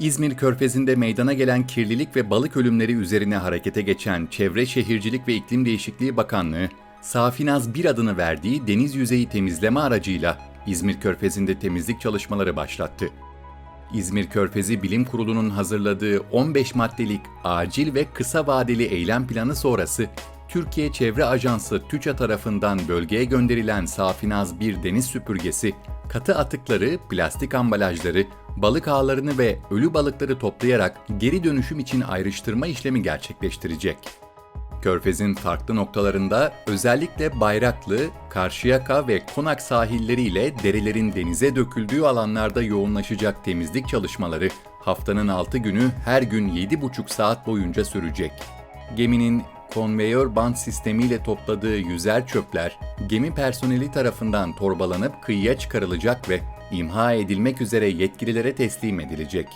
İzmir Körfezi'nde meydana gelen kirlilik ve balık ölümleri üzerine harekete geçen Çevre Şehircilik ve İklim Değişikliği Bakanlığı, Safinaz bir adını verdiği deniz yüzeyi temizleme aracıyla İzmir Körfezi'nde temizlik çalışmaları başlattı. İzmir Körfezi Bilim Kurulu'nun hazırladığı 15 maddelik acil ve kısa vadeli eylem planı sonrası Türkiye Çevre Ajansı TÜÇA tarafından bölgeye gönderilen Safinaz bir deniz süpürgesi, katı atıkları, plastik ambalajları, balık ağlarını ve ölü balıkları toplayarak geri dönüşüm için ayrıştırma işlemi gerçekleştirecek. Körfez'in farklı noktalarında özellikle Bayraklı, Karşıyaka ve Konak sahilleriyle derelerin denize döküldüğü alanlarda yoğunlaşacak temizlik çalışmaları haftanın 6 günü her gün 7,5 saat boyunca sürecek. Geminin konveyör bant sistemiyle topladığı yüzer çöpler gemi personeli tarafından torbalanıp kıyıya çıkarılacak ve imha edilmek üzere yetkililere teslim edilecek.